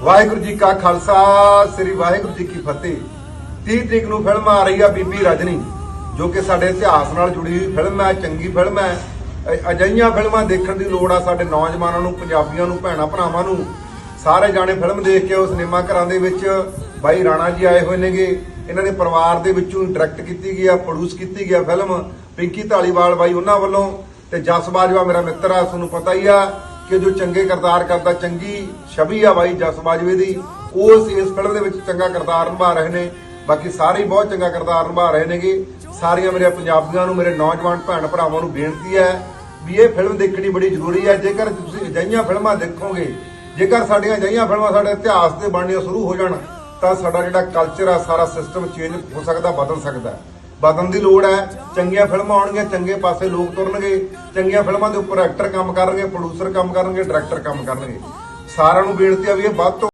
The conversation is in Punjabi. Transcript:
ਵਾਹਿਗੁਰੂ ਜੀ ਕਾ ਖਾਲਸਾ, ਸ੍ਰੀ ਵਾਹਿਗੁਰੂ ਜੀ ਕੀ ਫਤਿਹ। 30 ਤਰੀਕ ਨੂੰ ਫਿਲਮ ਆ ਰਹੀ ਆ ਬੀਬੀ ਰਜਨੀ, ਜੋ ਕਿ ਸਾਡੇ ਇਤਿਹਾਸ ਨਾਲ ਜੁੜੀ ਹੋਈ ਫਿਲਮ ਹੈ, ਚੰਗੀ ਫਿਲਮ ਹੈ। ਅ- ਅਜਿਹੀਆਂ ਫਿਲਮਾਂ ਦੇਖਣ ਦੀ ਲੋੜ ਆ ਸਾਡੇ ਨੌਜਵਾਨਾਂ ਨੂੰ, ਪੰਜਾਬੀਆਂ ਨੂੰ, ਭੈਣਾਂ ਭਰਾਵਾਂ ਨੂੰ। ਸਾਰੇ ਜਾਣੇ ਫਿਲਮ ਦੇਖ ਕੇ ਉਹ ਸਿਨੇਮਾ ਘਰਾਂ ਦੇ ਵਿੱਚ ਬਾਈ ਰਾਣਾ ਜੀ ਆਏ ਹੋਏ ਨੇਗੇ। ਇਹਨਾਂ ਦੇ ਪਰਿਵਾਰ ਦੇ ਵਿੱਚੋਂ ਡਾਇਰੈਕਟ ਕੀਤੀ ਗਈ ਆ ਪ੍ਰੋਡਿਊਸ ਕੀਤੀ ਗਈ ਆ ਫਿਲਮ ਪਿੰਕੀ ਢਾਲੀਵਾਲ ਬਾਈ ਉਹਨਾਂ ਵੱਲੋਂ। ਤੇ ਜਸ ਬਾਜਵਾ ਮੇਰਾ ਮਿੱਤਰ ਆ, ਤੁਹਾਨੂੰ ਪਤਾ ਹੀ ਆ। ਕਿ ਜੋ ਚੰਗੇ ਕਿਰਦਾਰ ਕਰਦਾ, ਚੰਗੀ ਛਵੀ ਆ ਬਾਈ ਜਸ ਬਾਜਵੇ ਦੀ, ਉਸ ਇਸ ਫਿਲਮ ਦੇ ਵਿੱਚ ਚੰਗਾ ਕਿਰਦਾਰ ਨਿਭਾ ਰਹੇ ਨੇ। ਬਾਕੀ ਸਾਰੇ ਬਹੁਤ ਚੰਗਾ ਕਿਰਦਾਰ ਨਿਭਾ ਰਹੇ ਨੇਗੇ। ਸਾਰੀਆਂ ਮੇਰੇ ਪੰਜਾਬੀਆਂ ਨੂੰ, ਮੇਰੇ ਨੌਜਵਾਨ ਭੈਣ ਭਰਾਵਾਂ ਨੂੰ ਬੇਨਤੀ ਹੈ ਵੀ ਇਹ ਫਿਲਮ ਦੇਖਣੀ ਬੜੀ ਜ਼ਰੂਰੀ ਹੈ। ਜੇਕਰ ਤੁਸੀਂ ਅਜਿਹੀਆਂ ਫਿਲਮਾਂ ਦੇਖੋਗੇ, ਜੇਕਰ ਸਾਡੀਆਂ ਅਜਿਹੀਆਂ ਫਿਲਮਾਂ ਸਾਡੇ ਇਤਿਹਾਸ ਤੇ ਬਣਨੀਆਂ ਸ਼ੁਰੂ ਹੋ ਜਾਣ, ਤਾਂ ਸਾਡਾ ਜਿਹੜਾ ਕਲਚਰ ਆ, ਸਾਰਾ ਸਿਸਟਮ ਚੇਂਜ ਹੋ ਸਕਦਾ, ਬਦਲ ਸਕਦਾ ਹੈ। ਦੀ ਲੋੜ ਹੈ, ਚੰਗੀਆਂ ਫਿਲਮਾਂ ਆਉਣਗੀਆਂ, ਚੰਗੇ ਪਾਸੇ ਲੋਕ ਤੁਰਨਗੇ, ਚੰਗੀਆਂ ਫਿਲਮਾਂ ਦੇ ਉੱਪਰ ਐਕਟਰ ਕੰਮ ਕਰਨਗੇ ਪ੍ਰੋਡਿਊਸਰ ਕੰਮ ਕਰਨਗੇ ਡਾਇਰੈਕਟਰ ਕੰਮ ਕਰਨਗੇ ਸਾਰਿਆਂ ਨੂੰ ਬੇਨਤੀ ਆ ਵੀ ਇਹ ਵੱਧ ਤੋਂ